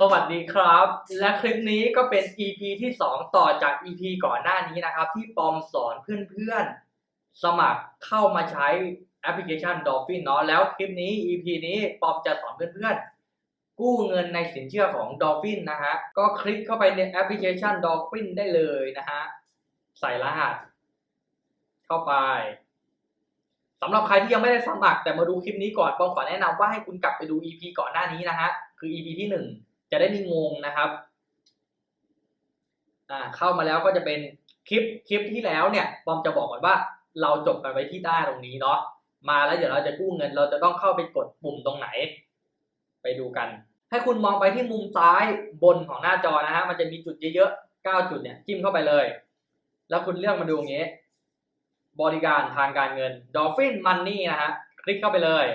สวัสดีครับ และคลิปนี้ก็เป็น EP ที่ 2 ต่อจาก EP ก่อนหน้านี้นะครับ ที่ปอมสอนเพื่อนๆ สมัครเข้ามาใช้แอปพลิเคชัน Dolphin เนาะแล้วคลิปนี้ EP นี้ปอมจะสอนเพื่อนๆ กู้เงินในสินเชื่อของ Dolphin นะฮะ ก็คลิกเข้าไปในแอปพลิเคชัน Dolphin ได้เลยนะฮะ ใส่รหัส เข้าไปสำหรับใครที่ยังไม่ได้สมัครแต่มาดูคลิปนี้ก่อนปอมขอแนะนำว่าให้คุณกลับไปดู EP ก่อนหน้านี้นะฮะคือ EP ที่หนึ่ง จะได้ไมีงงนะครับอ่าเข้ามาแล้วก็จะเป็นคลิปคลิปที่แล้วเนี่ยปอมจะบอกก่อนว่าเราจบกันไว้ที่หน้ตรงนี้เนาะมาแล้วเดี๋ยวเราจะกู้เงิน เราจะต้องเข้าไปกดปุ่มตรงไหน ไปดูกัน ให้คุณมองไปที่มุมซ้ายบนของหน้าจอนะฮะมันจะมีจุดเยอะๆ9จุดเนี่ยจิ้มเข้าไปเลย แล้วคุณเลือกมาดูอย่างนี้ บริการทางการเงิน Dolphin Money นะฮะคลิกเข้าไปเลย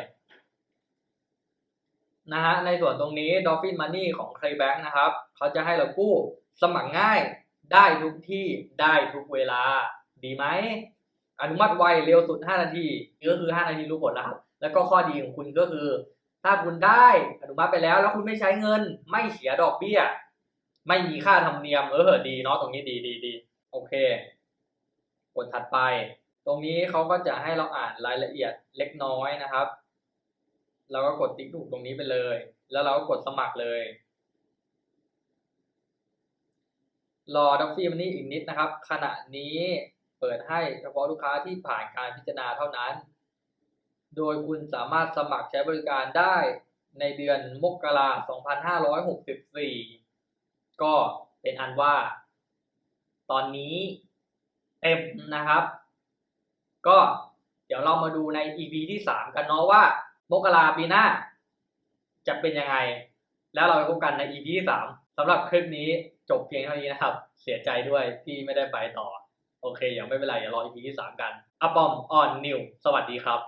นะฮะในส่วนตรงนี้ Dolphin Money ของ Claybank นะครับเขาจะให้เรากู้สมัครง่ายได้ทุกที่ได้ทุกเวลา ดีไหมอนุมัติไวเร็วสุด 5 นาทีก็คือ 5 นาทีรู้ผลแล้วแล้วก็ข้อดีของคุณก็คือ ถ้าคุณได้อนุมัติไปแล้ว แล้วคุณไม่ใช้เงิน ไม่เสียดอกเบี้ย ไม่มีค่าธรรมเนียมเออดีเนาะตรงนี้ดีดีดีโอเคกดถัดไป ตรงนี้เขาก็จะให้เราอ่านรายละเอียดเล็กน้อยนะครับ เราก็กดติ๊กถูกตรงนี้ไปเลย แล้วเราก็กดสมัครเลย รอด็อกฟี่มันนี่อีกนิดนะครับ ขณะนี้เปิดให้เฉพาะลูกค้าที่ผ่านการพิจารณาเท่านั้น โดยคุณสามารถสมัครใช้บริการได้ในเดือนมกราคม2564 ก็เป็นอันว่า ตอนนี้เต็มนะครับ ก็เดี๋ยวเรามาดูใน EP ที่ 3 กันเนาะว่า มกราปีหน้า จะเป็นยังไง แล้วเราไปพบกันใน EP ที่สามสำหรับคลิปนี้จบเพียงเท่านี้นะครับ เสียใจด้วยที่ไม่ได้ไปต่อ โอเคยังไม่เป็นไรเดี๋ยวรอ EP ที่สามกันอัปปอมออนนิวสวัสดีครับ